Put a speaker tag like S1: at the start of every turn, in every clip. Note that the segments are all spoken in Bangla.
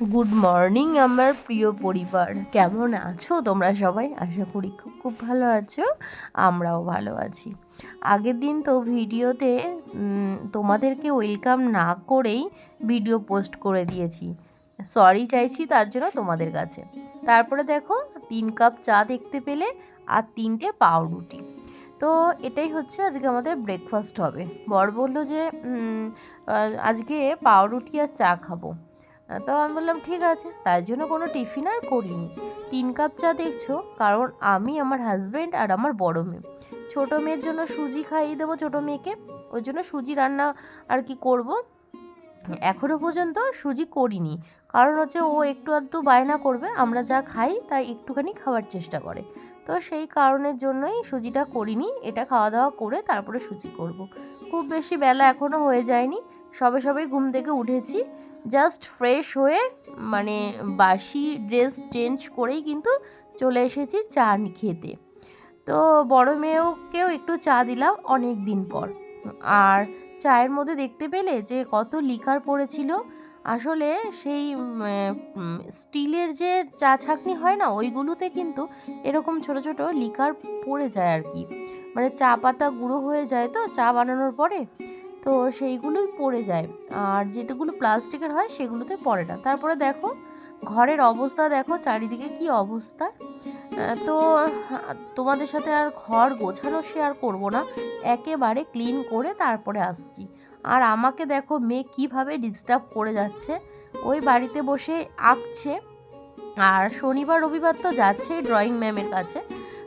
S1: গুড মর্নিং আমার প্রিয় পরিবার। কেমন আছো তোমরা সবাই? আশা করি খুব খুব ভালো আছো, আমরাও ভালো আছি। আগের দিন তো ভিডিওতে তোমাদেরকে ওয়েলকাম না করেই ভিডিও পোস্ট করে দিয়েছি। সরি চাইছি তার জন্য তোমাদের কাছে। তারপরে দেখো, তিন কাপ চা দেখতে পেলে আর তিনটে পাউরুটি। তো এটাই হচ্ছে আজকে আমাদের ব্রেকফাস্ট হবে। বর বলল যে আজকে পাউরুটি আর চা খাব। তো আমি বললাম, ঠিক আছে। তাই জন্য কোনো টিফিন আর করিনি। তিন কাপ চা দেখছ, কারণ আমি আমার হাজব্যান্ড আর আমার বড় মেয়ে। ছোটো মেয়ের জন্য সুজি খাইয়ে দেবো ছোটো মেয়েকে ওই জন্য সুজি রান্না আর কি করব? এখনও পর্যন্ত সুজি করিনি, কারণ হচ্ছে ও একটু আধটু বায়না করবে, আমরা যা খাই তাই একটুখানি খাওয়ার চেষ্টা করে। তো সেই কারণের জন্যই সুজিটা করিনি, এটা খাওয়া দাওয়া করে তারপরে সুজি করব। খুব বেশি বেলা এখনও হয়ে যায়নি, সবে সবে ঘুম থেকে উঠেছি। জাস্ট ফ্রেশ হয়ে মানে বাসি ড্রেস চেঞ্জ করেই কিন্তু চলে এসেছি চা খেতে। তো বড় মেয়েকেও একটু চা দিলাম অনেক দিন পর। আর চায়ের মধ্যে দেখতে পেলে যে কত লিকার পড়েছিল। আসলে সেই স্টিলের যে চা ছাঁকনি হয় না, ওইগুলোতে কিন্তু এরকম ছোট ছোট লিকার পড়ে যায় আর কি। মানে চা পাতা গুঁড়ো হয়ে যায় তো, চা বানানোর পরে। তো সেইগুলোই পড়ে যায়। আর যেটাগুলো প্লাস্টিকের হয় সেগুলোতে পড়ে না। তারপরে দেখো, ঘরের অবস্থা দেখো, চারিদিকে কি অবস্থা। তো তোমাদের সাথে আর ঘর গোছানো শেয়ার করব না। একেবারে ক্লিন করে তারপরে আসছি। আর আমাকে দেখো, মেয়ে কীভাবে ডিস্টার্ব করে যাচ্ছে। ওই বাড়িতে বসে আঁকছে। আর শনিবার, রবিবার তো যাচ্ছেই ড্রয়িং ম্যামের কাছে।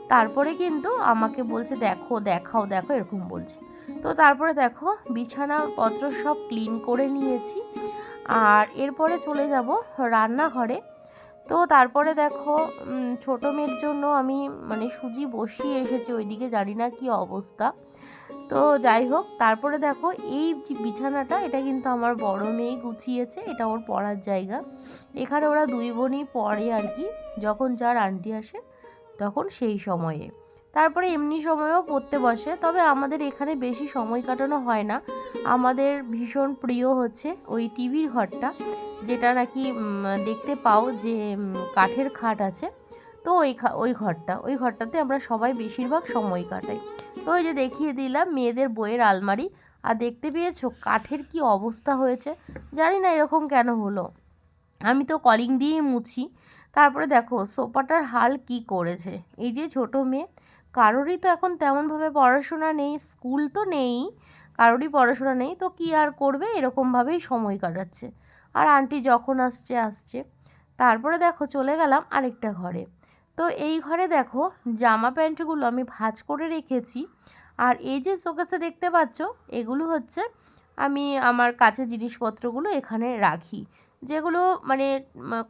S1: তারপরে কিন্তু আমাকে বলছে, দেখো, দেখাও, দেখো, এরকম বলছে। তো তারপরে দেখো বিছানাপত্র সব ক্লিন করে নিয়েছি। আর এরপরে চলে যাব রান্নাঘরে। তো তারপরে দেখো ছোট মেয়ের জন্য আমি মানে সুজি বসিয়ে এসেছি, ওইদিকে জানি না কি অবস্থা। তো যাই হোক, তারপরে দেখো, এই বিছানাটা, এটা কিন্তু আমার বড় মেয়ে গুছিয়েছে, এটা ওর পড়ার জায়গা। এখানে ওরা দুই বোনই পড়ে আর কি, যখন যার আন্টি আসে, তখন সেই সময়ে। তারপরে এমনি সময়ও পড়তে বসে। তবে আমাদের এখানে বেশি সময় কাটানো হয় না। আমাদের ভীষণ প্রিয় হচ্ছে ওই টিভির ঘরটা, যেটা নাকি দেখতে পাও যে কাঠের খাট আছে। তো ওই ওই ঘরটা, ওই ঘরটাতে আমরা সবাই বেশিরভাগ সময় কাটাই। তো ওই যে দেখিয়ে দিলাম মেয়েদের বইয়ের আলমারি। আর দেখতে পেয়েছ কাঠের কি অবস্থা হয়েছে? জানি না এরকম কেন হলো। আমি তো কলিং দিয়েই মুছি। তারপরে দেখো, সোফাটার হাল কি করেছে? এই যে ছোট মেয়ে কারোরই তো এখন তেমনভাবে পড়াশোনা নেই, স্কুল তো নেই, কারোরই পড়াশোনা নেই, তো কি আর করবে? এরকমভাবেই সময় কাটাচ্ছে। আর আন্টি যখন আসছে আসছে। তারপরে দেখো চলে গেলাম আরেকটা ঘরে। তো এই ঘরে দেখো জামা প্যান্টগুলো আমি ভাঁজ করে রেখেছি। আর এই যে শোকেসে দেখতে পাচ্ছ, এগুলো হচ্ছে আমি আমার কাছের জিনিসপত্রগুলো এখানে রাখি। যেগুলো মানে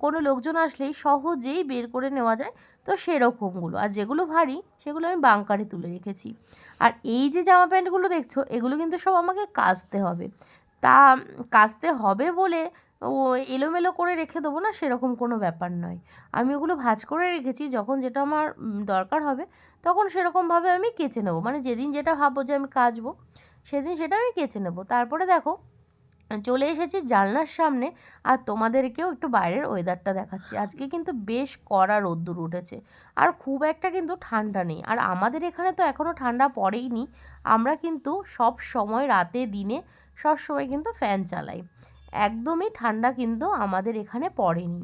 S1: কোনো লোকজন আসলেই সহজেই বের করে নেওয়া যায়, তো সেরকমগুলো। আর যেগুলো ভারী, সেগুলো আমি বাংকারে তুলে রেখেছি। আর এই যে জামা প্যান্টগুলো দেখছ, এগুলো কিন্তু সব আমাকে কাচতে হবে। তা কাচতে হবে বলে ও এলোমেলো করে রেখে দেবো না, সেরকম কোনো ব্যাপার নয়। আমি ওগুলো ভাঁজ করে রেখেছি, যখন যেটা আমার দরকার হবে, তখন সেরকমভাবে আমি কেচে নেব। মানে যেদিন যেটা ভাববো যে আমি কাচবো, সেদিন সেটা আমি কেচে নেব। তারপরে দেখো চলে এসেছি জানলার সামনে আর তোমাদেরকেও একটু বাইরের ওয়েদারটা দেখাচ্ছি। আজকে কিন্তু বেশ কড়া রোদ্দুর উঠেছে আর খুব একটা কিন্তু ঠান্ডা নেই। আর আমাদের এখানে তো এখনও ঠান্ডা পড়েইনি। আমরা কিন্তু সব সময় রাতে দিনে সব সময় কিন্তু ফ্যান চালাই। একদমই ঠান্ডা কিন্তু আমাদের এখানে পড়েনি।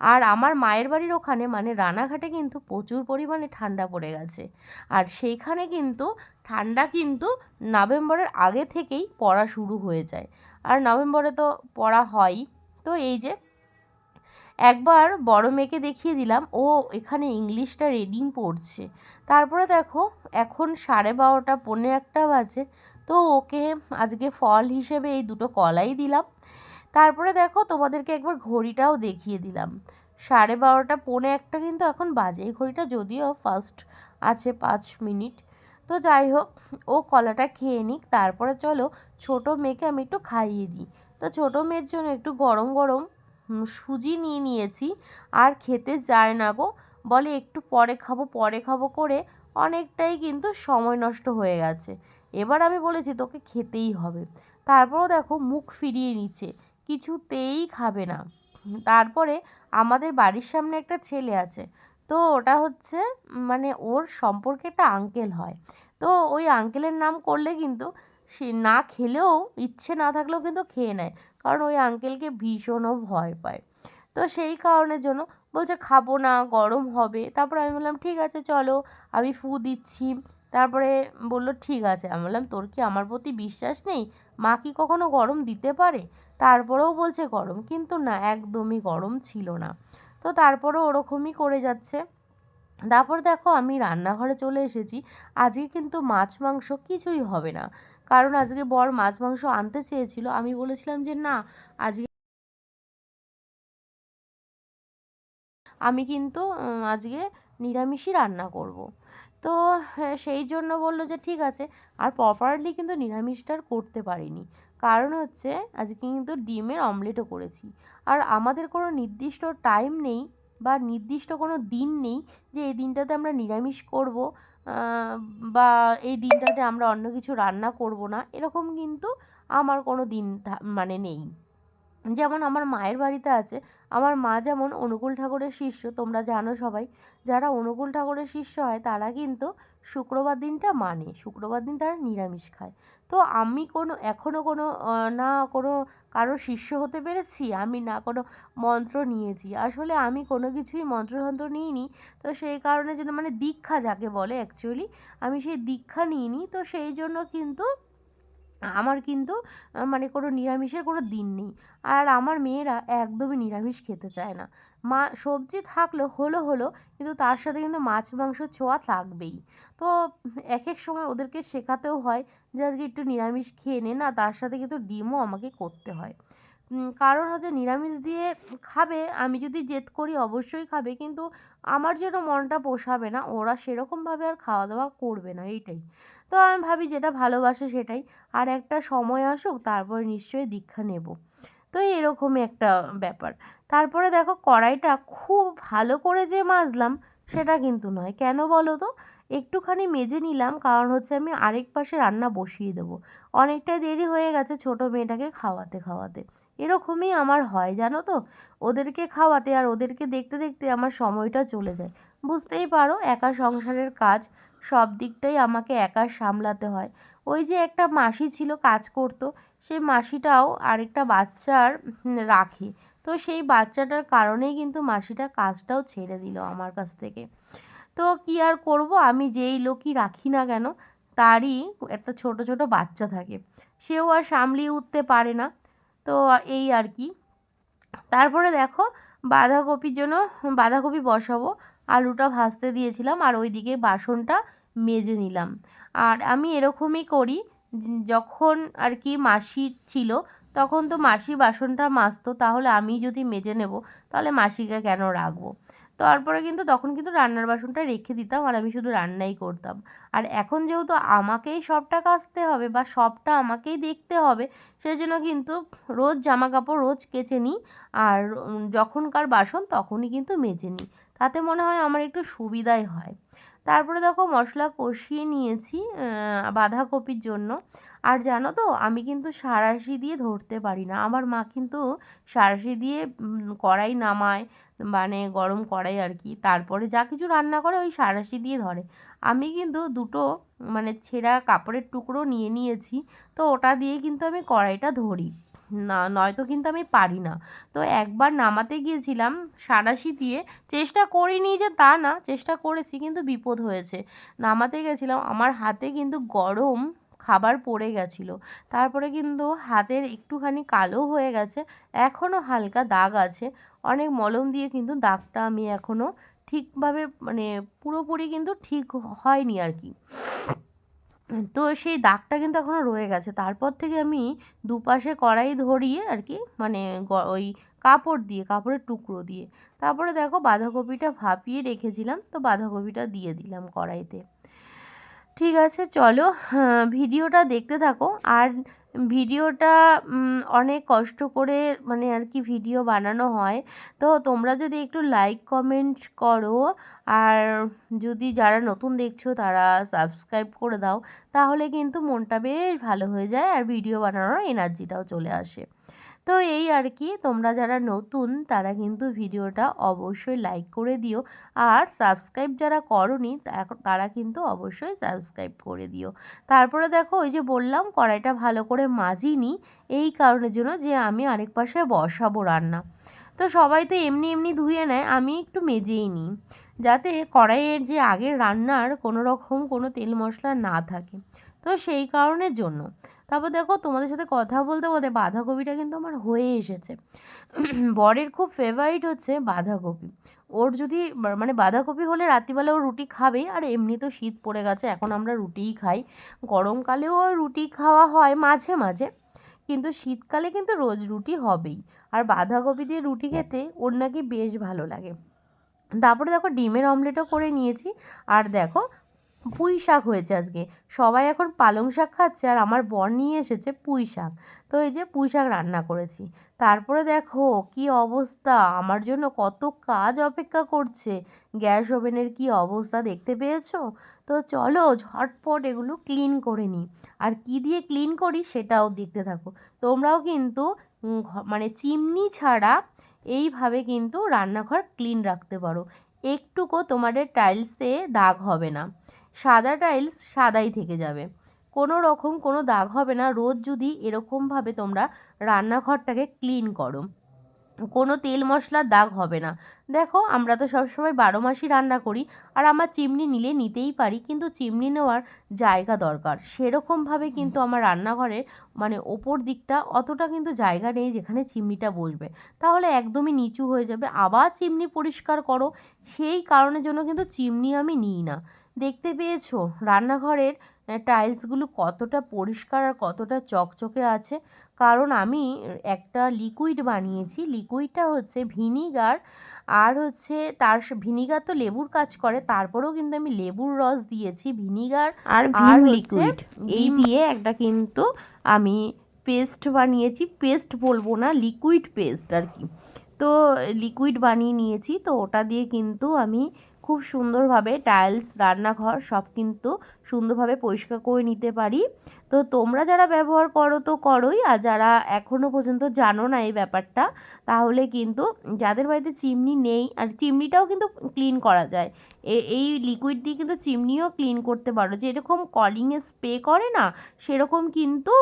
S1: আর আমার মায়ের বাড়ির ওখানে মানে রানাঘাটে কিন্তু প্রচুর পরিমাণে ঠান্ডা পড়ে গেছে। আর সেইখানে কিন্তু ঠান্ডা কিন্তু নভেম্বরের আগে থেকেই পড়া শুরু হয়ে যায়। আর নভেম্বরে তো পড়া হয়ই। তো এই যে, একবার বড় মেয়েকে দেখিয়ে দিলাম, ও এখানে ইংলিশটা রিডিং পড়ছে। তারপরে দেখো, এখন সাড়ে বারোটা, পৌনে একটা বাজে, তো ওকে আজকে ফল হিসেবে এই দুটো কলাই দিলাম। তারপরে দেখো, তোমাদেরকে একবার ঘড়িটাও দেখিয়ে দিলাম। সাড়ে বারোটা, পৌনে একটা কিন্তু এখন বাজে এই ঘড়িটা, যদিও ফার্স্ট আছে পাঁচ মিনিট। তো যাই হোক, ও কলাটা খেয়ে নিক, তারপরে চলো ছোট মেয়েকে আমি একটু খাইয়ে দিই। তো ছোট মেয়ের জন্য একটু গরম গরম সুজি নিয়ে নিয়েছি, আর খেতে যায় না গো। বলে একটু পরে খাব পরে খাব করে অনেকটাই কিন্তু সময় নষ্ট হয়ে গেছে। এবার আমি বলেছি তোকে খেতেই হবে। তারপরও দেখো মুখ ফিরিয়ে নিচ্ছে, কিছুতেই খাবে না। তারপরে আমাদের বাড়ির সামনে একটা ছেলে আছে তো ওটা হচ্ছে মানে ওর সম্পর্কে একটা আঙ্কেল হয়। তো ওই আঙ্কেলের নাম করলে কিন্তু সে না খেলেও ইচ্ছে না থাকলেও কিন্তু খেয়ে নেয়। কারণ ওই আঙ্কেলকে ভীষণও ভয় পায়। তো সেই কারণের জন্য বলছে, খাব না, গরম হবে। তারপরে আমি বললাম, ঠিক আছে, চলো, আমি ফু দিচ্ছি। তারপরে বলল, ঠিক আছে। আমি বললাম, তোর কি আমার প্রতি বিশ্বাস নেই? মা কি কখনো গরম দিতে পারে? তারপরেও বলছে, গরম কিন্তু না, একদমই গরম ছিল না। তো তারপরেও ওরকমই করে যাচ্ছে। তারপর দেখো আমি রান্নাঘরে চলে এসেছি। আজকে কিন্তু মাছ মাংস কিছুই হবে না। কারণ আজকে বর মাছ মাংস আনতে চেয়েছিল। আমি বলেছিলাম যে না আজকে আমি কিন্তু আজকে নিরামিষই রান্না করব। তো হ্যাঁ, সেই জন্য বলল যে ঠিক আছে। আর প্রপারলি কিন্তু নিরামিষটা আর করতে পারিনি। কারণ হচ্ছে আজকে কিন্তু ডিমের অমলেটও করেছি। আর আমাদের কোনো নির্দিষ্ট টাইম নেই বা নির্দিষ্ট কোনো দিন নেই যে এই দিনটাতে আমরা নিরামিষ করব বা এই দিনটাতে আমরা অন্য কিছু রান্না করব না, এরকম কিন্তু আমার কোনো দিন মানে নেই। যেমন আমার মায়ের বাড়িতে আছে, আমার মা যেমন অনুকূল ঠাকুরের শিষ্য, তোমরা জানো সবাই, যারা অনুকূল ঠাকুরের শিষ্য হয় তারা কিন্তু শুক্রবার দিনটা মানে শুক্রবার দিন তারা নিরামিষ খায়। তো আমি কোনো এখনও কোনো না কোনো কারও শিষ্য হতে পেরেছি? আমি না কোনো মন্ত্র নিয়েছি। আসলে আমি কোনো কিছুই মন্ত্রতন্ত্র নিইনি, তো সেই কারণে জন্য মানে দীক্ষা যাকে বলে অ্যাকচুয়ালি আমি সেই দীক্ষা নিইনি, তো সেই জন্য কিন্তু আমার কিন্তু মানে কোনো নিরামিষের কোনো দিন নেই। আর আমার মেয়েরা একদমই নিরামিষ খেতে চায় না। মা, সবজি থাকলেও হলো হলো, কিন্তু তার সাথে কিন্তু মাছ মাংস ছোঁয়া থাকবেই। তো এক এক সময় ওদেরকে শেখাতেও হয় যে আজকে একটু নিরামিষ খেয়ে নে, না তার সাথে কিন্তু ডিমও আমাকে করতে হয়। কারণ হচ্ছে নিরামিষ দিয়ে খাবে, আমি যদি জেদ করি অবশ্যই খাবে, কিন্তু আমার যেন মনটা পোষাবে না, ওরা সেরকমভাবে আর খাওয়া দাওয়া করবে না, এইটাই। তো আমি ভাবি যেটা ভালোবাসে সেটাই। আর একটা সময় আসুক, তারপর নিশ্চয়ই দীক্ষা নেব। তো এরকমই একটা ব্যাপার। তারপরে দেখো কড়াইটা খুব ভালো করে যে মাজলাম, সেটা কিন্তু নয়। কেন বলো তো? একটুখানি মেজে নিলাম, কারণ হচ্ছে আমি আরেক পাশে রান্না বসিয়ে দেবো। অনেকটাই দেরি হয়ে গেছে ছোট মেয়েটাকে খাওয়াতে খাওয়াতে। এরকমই আমার হয়, জানো তো? ওদেরকে খাওয়াতে আর ওদেরকে দেখতে দেখতে আমার সময়টা চলে যায়। বুঝতেই পারো, একা সংসারের কাজ সব দিকটাই আমাকে একা সামলাতে হয়। ওই যে একটা মাসি ছিল কাজ করতো, সেই মাসিটাও আরেকটা বাচ্চার রাখে। তো সেই বাচ্চাটার কারণেই কিন্তু মাসিটা কাজটাও ছেড়ে দিল আমার কাছ থেকে। তো কী আর করব? আমি যেই লোকই রাখি না কেন, তারই একটা ছোট ছোট বাচ্চা থাকে। সেও আর সামলিয়ে উঠতে পারে না। তো এই আর কি। তারপরে দেখো, বাঁধাকপির জন্য, বাঁধাকপি বসাবো। আলুটা ভাজতে দিয়েছিলাম আর ওইদিকে বাসনটা মেজে নিলাম। আর আমি এরকমই করি, যখন আর কি মাসি ছিল, তখন তো মাসি বাসনটা মাজতো, তাহলে আমি যদি মেজে নেব, তাহলে মাসিকে কেন রাখব? তারপরে কিন্তু, তখন কিন্তু রান্নার বাসনটা রেখে দিতাম আর আমি শুধু রান্নাই করতাম। আর এখন যেহেতু আমাকেই সবটা কাচতে হবে বা সবটা আমাকেই দেখতে হবে সেই জন্য কিন্তু রোজ জামা কাপড় রোজ কেচে নিই, আর যখনকার বাসন তখনই কিন্তু মেজে নিই। তাতে মনে হয় আমার একটু সুবিধাই হয়। তারপরে দেখো মশলা কষিয়ে নিয়েছি বাঁধাকপির জন্য। আর জানো তো, আমি কিন্তু সাঁড়াশি দিয়ে ধরতে পারি না। আমার মা কিন্তু সাঁড়াশি দিয়ে কড়াই নামায় মানে গরম কড়াই আর কি। তারপরে যা কিছু রান্না করে ওই সাঁড়াশি দিয়ে ধরে। আমি কিন্তু দুটো মানে ছেঁড়া কাপড়ের টুকরো নিয়ে নিয়েছি, তো ওটা দিয়ে কিন্তু আমি কড়াইটা ধরি। না, নয়তো কিন্তু আমি পারি না। তো একবার নামাতে গিয়েছিলাম সাঁড়াশি দিয়ে, চেষ্টা করিনি যে তা না, চেষ্টা করেছি কিন্তু বিপদ হয়েছে। নামাতে গেছিলাম, আমার হাতে কিন্তু গরম খাবার পড়ে গেছিল। তারপরে কিন্তু হাতের একটুখানি কালো হয়ে গেছে, এখনও হালকা দাগ আছে। অনেক মলম দিয়ে কিন্তু দাগটা আমি এখনও ঠিকভাবে মানে পুরোপুরি কিন্তু ঠিক হয়নি আর কি। তো সেই দাগটা কিন্তু এখনও রয়ে গেছে। তারপর থেকে আমি দুপাশে কড়াই ধরিয়ে আর কি মানে ওই কাপড় দিয়ে, কাপড়ের টুকরো দিয়ে, তারপরে দেখো বাঁধাকপিটা ভাপিয়ে রেখেছিলাম, তো বাঁধাকপিটা দিয়ে দিলাম কড়াইতে। ঠিক আছে, চলো ভিডিওটা দেখতে থাকো। আর ভিডিওটা অনেক কষ্ট করে মানে আর কি ভিডিও বানানো হয়। তো তোমরা যদি একটু লাইক কমেন্ট করো, আর যদি যারা নতুন দেখছ তারা সাবস্ক্রাইব করে দাও, তাহলে কিন্তু মনটা বেশ ভালো হয়ে যায়, আর ভিডিও বানানোর এনার্জিটাও চলে আসে। তো এই আর কি তোমরা যারা নতুন, তারা কিন্তু ভিডিওটা অবশ্যই লাইক করে দিও। আর সাবস্ক্রাইব যারা করনি তারা কিন্তু অবশ্যই সাবস্ক্রাইব করে দিও। তারপরে দেখো, ওই যে বললাম, কড়াইটা ভালো করে মাজিনি, এই কারণের জন্য যে আমি আরেক পাশে বসাবো রান্না। তো সবাই তো এমনি এমনি ধুয়ে নেয়, আমি একটু মেজেই নিই। যাতে কড়াইয়ের যে আগের রান্নার কোনো রকম কোনো তেল মশলা না থাকে। তো সেই কারণের জন্য। তারপর দেখো তোমাদের সাথে কথা বলতে বলতে বাঁধাকপিটা কিন্তু আমার হয়ে এসেছে। বরের খুব ফেভারিট হচ্ছে বাঁধাকপি। ওর যদি মানে বাঁধাকপি হলে রাত্রিবেলা ও রুটি খাবেই আর এমনি তো শীত পড়ে গেছে, এখন আমরা রুটিই খাই। গরমকালেও রুটি খাওয়া হয় মাঝে মাঝে। কিন্তু শীতকালে কিন্তু রোজ রুটি হবেই। আর বাঁধাকপি দিয়ে রুটি খেতে ওর নাকি বেশ ভালো লাগে। তারপরে দেখো ডিমের অমলেটও করে নিয়েছি। আর দেখো পুঁই শাক হয়েছে আজকে। সবাই এখন পালং শাক খাচ্ছে আর আমার বর নিয়ে এসেছে পুঁই শাক। তো এই যে পুঁই শাক রান্না করেছি। তারপরে দেখো কি অবস্থা? আমার জন্য কত কাজ অপেক্ষা করছে। গ্যাস ওভেনের কি অবস্থা দেখতে পেয়েছ? তো চলো ঝটপট এগুলো ক্লিন করে নিই। আর কি দিয়ে ক্লিন করি সেটাও দেখতে থাকো। তোমরাও কিন্তু মানে চিমনি ছাড়া এইভাবে কিন্তু রান্নাঘর ক্লিন রাখতে পারো। একটুকু তোমাদের টাইলসে দাগ হবে না। সাদা টাইলস সাদাই থেকে যাবে। কোনো রকম কোনো দাগ হবে না রোজ যদি এরকমভাবে তোমরা রান্নাঘরটাকে ক্লিন করো। কোনো তেল মশলার দাগ হবে না। দেখো আমরা তো সবসময় বারো মাসই রান্না করি আর আমার চিমনি নিলে নিতেই পারি কিন্তু চিমনি নেওয়ার জায়গা দরকার। সেরকমভাবে কিন্তু আমার রান্নাঘরের মানে ওপর দিকটা অতটা কিন্তু জায়গা নেই যেখানে চিমনিটা বসবে। তাহলে একদমই নিচু হয়ে যাবে। আবার চিমনি পরিষ্কার করো সেই কারণের জন্য কিন্তু চিমনি আমি নিই না। দেখতে পেয়েছ? রান্নাঘরের টাইলসগুলো কতটা পরিষ্কার আর কতটা চকচকে আছে? কারণ আমি একটা লিকুইড বানিয়েছি। লিকুইডটা হচ্ছে ভিনিগার আর হচ্ছে তার ভিনিগার তো লেবুর কাজ করে তারপরেও কিন্তু আমি লেবুর রস দিয়েছি ভিনিগার আর আর লিকুইড। এই দিয়ে একটা কিন্তু আমি পেস্ট বানিয়েছি। পেস্ট বলব না লিকুইড পেস্ট আর কি। তো লিকুইড বানিয়ে নিয়েছি। তো ওটা দিয়ে কিন্তু আমি খুব সুন্দরভাবে টাইলস রান্নাঘর সব কিন্তু সুন্দরভাবে পরিষ্কার করে নিতে পারি। তো তোমরা যারা ব্যবহার করো তো করোই, আর যারা এখনও পর্যন্ত জানো না এই ব্যাপারটা, তাহলে কিন্তু যাদের বাড়িতে চিমনি নেই, আর চিমনিটাও কিন্তু ক্লিন করা যায়। এই লিকুইড দিয়ে কিন্তু চিমনিও ক্লিন করতে পারো। যেরকম কলিংয়ে স্প্রে করে না, সেরকম কিন্তু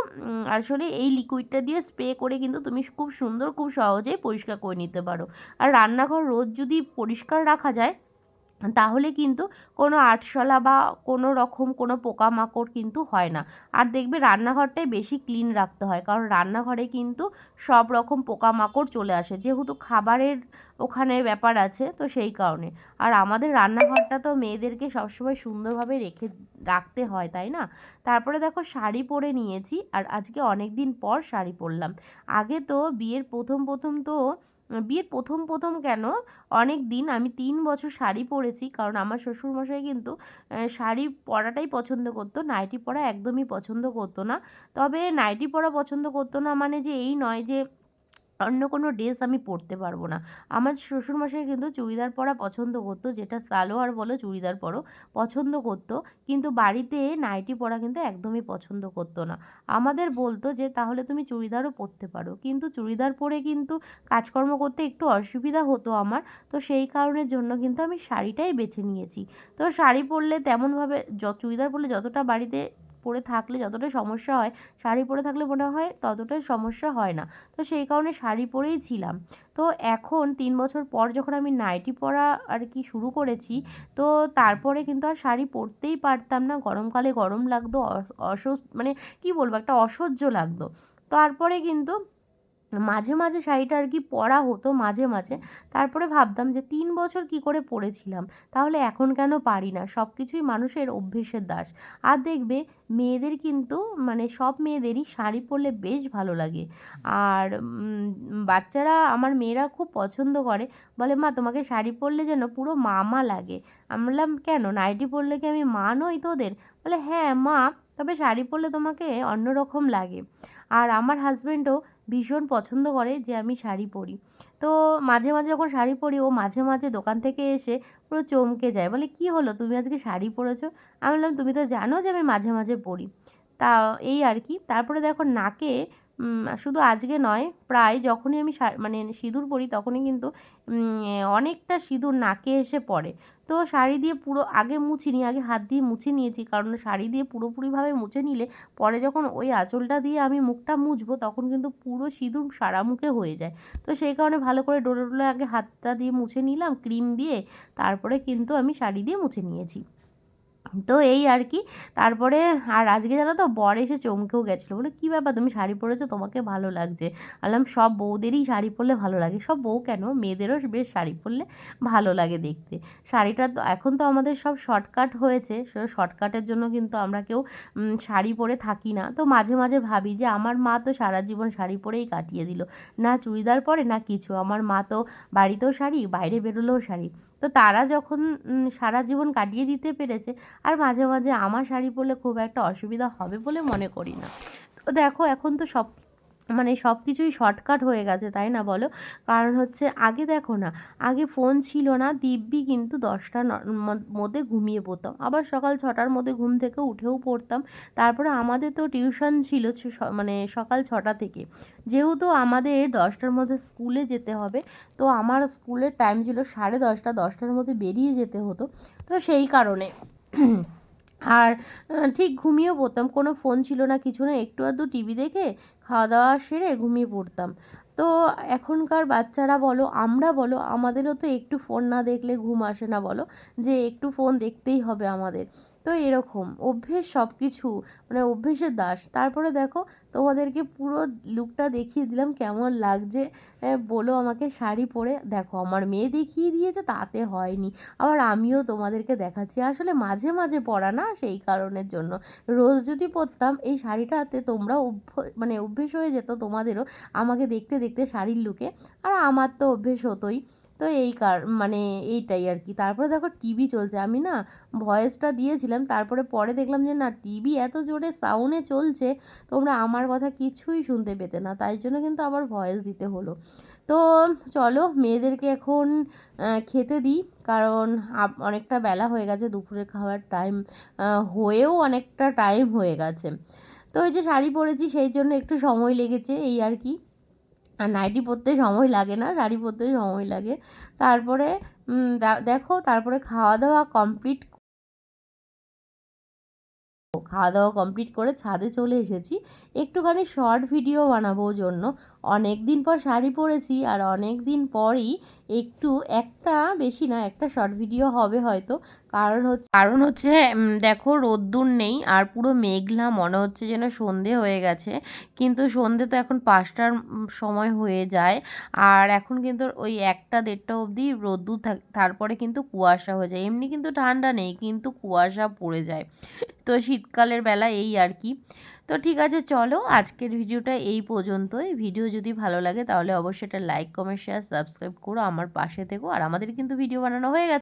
S1: আসলে এই লিকুইডটা দিয়ে স্প্রে করে কিন্তু তুমি খুব সুন্দর, খুব সহজেই পরিষ্কার করে নিতে পারো। আর রান্নাঘর রোজ যদি পরিষ্কার রাখা যায় তাহলে কিন্তু কোনো আটশলা বা কোনো রকম কোনো পোকামাকড় কিন্তু হয় না। আর দেখবে রান্নাঘরটাই বেশি ক্লিন রাখতে হয়, কারণ রান্নাঘরে কিন্তু সব রকম পোকামাকড় চলে আসে। যেহেতু খাবারের ওখানে ব্যাপার আছে, তো সেই কারণে। আর আমাদের রান্নাঘরটা তো মেয়েদেরকে সবসময় সুন্দরভাবে রেখে রাখতে হয়, তাই না? তারপরে দেখো শাড়ি পরে নিয়েছি, আর আজকে অনেক দিন পর শাড়ি পরলাম। আগে তো বিয়ের প্রথম প্রথম তো বিয়ের প্রথম প্রথম কেন? অনেক দিন আমি তিন বছর শাড়ি পরেছি, কারণ আমার শ্বশুরমশাই কিন্তু শাড়ি পরাটাই পছন্দ করতো, নাইটি পরা একদমই পছন্দ করতো না। তবে নাইটি পরা পছন্দ করতো না মানে যে এই নয় যে অন্য কোনো ড্রেস আমি পরতে পারব না। আমার শ্বশুরমশাই কিন্তু চুড়িদার পরা পছন্দ করতো, যেটা সালোয়ার বলো চুড়িদার পরো, পছন্দ করতো। কিন্তু বাড়িতে নাইটি পরা কিন্তু একদমই পছন্দ করতো না। আমাদের বলতো যে, তাহলে তুমি চুড়িদারও পরতে পারো। কিন্তু চুড়িদার পরে কিন্তু কাজকর্ম করতে একটু অসুবিধা হতো আমার। তো সেই কারণের জন্য কিন্তু আমি শাড়িটাই বেছে নিয়েছি। তো শাড়ি পরলে তেমনভাবে চুড়িদার পরলে যতটা বাড়িতে পরে থাকলে যতটা সমস্যা হয়, শাড়ি পরে থাকলে মনে হয় ততটাই সমস্যা হয় না। তো সেই কারণে শাড়ি পরেই ছিলাম। তো এখন তিন বছর পর যখন আমি নাইটি পরা আর কি শুরু করেছি, তো তারপরে কিন্তু আর শাড়ি পরতেই পারতাম না। গরমকালে গরম লাগতো, অস মানে কি বলব? একটা অসহ্য লাগতো। তারপরে কিন্তু মাঝে মাঝে শাড়িটা আর কি পরা হতো মাঝে মাঝে। তারপরে ভাবতাম যে তিন বছর কি করে পরেছিলাম? তাহলে এখন কেন পারি না? সব কিছুই মানুষের অভ্যেসের দাস। আর দেখবে মেয়েদের কিন্তু মানে সব মেয়েদেরই শাড়ি পরলে বেশ ভালো লাগে। আর বাচ্চারা আমার মেয়েরা খুব পছন্দ করে। বলে, মা, তোমাকে শাড়ি পরলে যেন পুরো মা মা লাগে। আমি বললাম, কেন? নাইটি পরলে কি আমি মা নই তোদের? বলে হ্যাঁ মা, তবে শাড়ি পরলে তোমাকে অন্যরকম লাগে। আর আমার হাজব্যান্ডও ভীষণ পছন্দ করে যে আমি শাড়ি পরি। তো মাঝে মাঝে যখন শাড়ি পরি, ও মাঝে মাঝে দোকান থেকে এসে পুরো চমকে যায়। বলে, কী হলো? তুমি আজকে শাড়ি পরেছো? আমি বললাম, তুমি তো জানো যে আমি মাঝে মাঝে পরি। তা এই আর কি। তারপরে দেখো নাকে শুধু আজকে নয়, প্রায় যখনই আমি মানে সিঁদুর পরি তখনই কিন্তু অনেকটা সিঁদুর নাকে এসে পড়ে। তো শাড়ি দিয়ে পুরো আগে মুছিনি আগে হাত দিয়ে মুছে নিয়েছি, কারণ শাড়ি দিয়ে পুরোপুরিভাবে মুছে নিলে পরে যখন ওই আঁচলটা দিয়ে আমি মুখটা মুছবো তখন কিন্তু পুরো সিঁদুর সারা মুখে হয়ে যায়। তো সেই কারণে ভালো করে ডোলে ডোলে আগে হাতটা দিয়ে মুছে নিলাম, ক্রিম দিয়ে, তারপরে কিন্তু আমি শাড়ি দিয়ে মুছে নিয়েছি। তো এই আর কি। তারপরে, আর আজকে জানো তো, বর এসে চমকেও গেছিল। বলে, কী ব্যাপার, তুমি শাড়ি পরেছো? তোমাকে ভালো লাগছে। বললাম, সব বউদেরই শাড়ি পরলে ভালো লাগে। সব বউ কেন? মেয়েদেরও বেশ শাড়ি পরলে ভালো লাগে দেখতে। শাড়িটা তো, এখন তো আমাদের সব শর্টকাট হয়েছে। শর্টকাটের জন্য কিন্তু আমরা কেউ শাড়ি পরে থাকি না। তো মাঝে মাঝে ভাবি যে, আমার মা তো সারা জীবন শাড়ি পরেই কাটিয়ে দিল। না চুড়িদার পরে, না কিছু। আমার মা তো বাড়িতেও শাড়ি, বাইরে বেরোলেও শাড়ি। তো তারা যখন সারা জীবন কাটিয়ে দিতে পেরেছে আর মাঝে মাঝে আমার শাড়ি পরলে খুব একটা অসুবিধা হবে বলে মনে করি না। তো দেখো এখন তো সব মানে সব কিছুই শর্টকাট হয়ে গেছে, তাই না বলো? কারণ হচ্ছে আগে দেখো না, আগে ফোন ছিল না, দিব্যি কিন্তু দশটার মধ্যে ঘুমিয়ে পড়তাম। আবার সকাল ছটার মধ্যে ঘুম থেকে উঠেও পড়তাম। তারপরে আমাদের তো টিউশন ছিল মানে সকাল ছটা থেকে। যেহেতু আমাদের দশটার মধ্যে স্কুলে যেতে হবে, তো আমার স্কুলের টাইম ছিল সাড়ে দশটা, দশটার মধ্যে বেরিয়ে যেতে হতো। তো সেই কারণে আর ঠিক ঘুমিয়েও পড়তাম। কোনো ফোন ছিল না, কিছু না। একটু আধটু টিভি দেখে খাওয়া দাওয়া সেরে ঘুমিয়ে পড়তাম। তো এখনকার বাচ্চারা বলো, আমরা বলো, আমাদেরও তো একটু ফোন না দেখলে ঘুম আসে না বলো, যে একটু ফোন দেখতেই হবে আমাদের। তো এরকম অভ্যেস সব কিছু মানে অভ্যেসের দাস। তারপরে দেখো তোমাদেরকে পুরো লুকটা দেখিয়ে দিলাম, কেমন লাগছে। বলো আমাকে শাড়ি পরে। দেখো আমার মেয়ে দেখিয়ে দিয়েছে, তাতে হয়নি। আবার আমিও তোমাদেরকে দেখাচ্ছি। আসলে মাঝে মাঝে পরা না সেই কারণের জন্য। রোজ যদি পরতাম এই শাড়িটাতে তোমরা অভ্য মানে অভ্যেস হয়ে যেত তোমাদেরও আমাকে দেখতে দেখতে শাড়ির লুকে আর আমার তো অভ্যেস হতোই। তো এই কার মানে এইটাই আর কি। তারপরে দেখো টিভি চলছে। আমি না ভয়েসটা দিয়েছিলাম, তারপরে পরে দেখলাম যে না টিভি এত জোরে সাউন্ডে চলছে, তোমরা আমার কথা কিছুই শুনতে পেতে না। তাই জন্য কিন্তু আবার ভয়েস দিতে হলো। তো চলো মেয়েদেরকে এখন খেতে দিই, কারণ অনেকটা বেলা হয়ে গেছে, দুপুরের খাওয়ার টাইম হয়েও অনেকটা টাইম হয়ে গেছে। তো ওই যে শাড়ি পরেছি, সেই জন্য একটু সময় লেগেছে, এই আর কি। আর নাইটি পরতে সময় লাগে না, শাড়ি পরতে সময় লাগে। তারপরে দেখো, তারপরে খাওয়া দাওয়া কমপ্লিট খাওয়া দাওয়া কমপ্লিট করে ছাদে চলে এসেছি। একটুখানি শর্ট ভিডিও বানাবো জন্য। অনেক দিন পর শাড়ি পরেছি আর অনেক দিন পরই একটু একটা বেশি না, একটা শর্ট ভিডিও হবে হয়তো। কারণ হচ্ছে কারণ হচ্ছে দেখো রোদ্দুর নেই আর পুরো মেঘলা, মনে হচ্ছে যেন সন্ধে হয়ে গেছে। কিন্তু সন্ধে তো এখন পাঁচটার সময় হয়ে যায়। আর এখন কিন্তু ওই একটা, দেড়টা অবধি রোদ্দুর থাকে, তারপরে কিন্তু কুয়াশা হয়ে যায়। এমনি কিন্তু ঠান্ডা নেই, কিন্তু কুয়াশা পড়ে যায়। তো শীতকালের বেলা এই আর কি। তো ঠিক আছে, চলো আজকের ভিডিওটা এই পর্যন্তই। ভিডিও যদি ভালো লাগে তাহলে অবশ্যই এটা লাইক কমেন্ট শেয়ার সাবস্ক্রাইব করো, আমার পাশে থেকো। আর আমাদের কিন্তু ভিডিও বানানো হয়ে গেছে।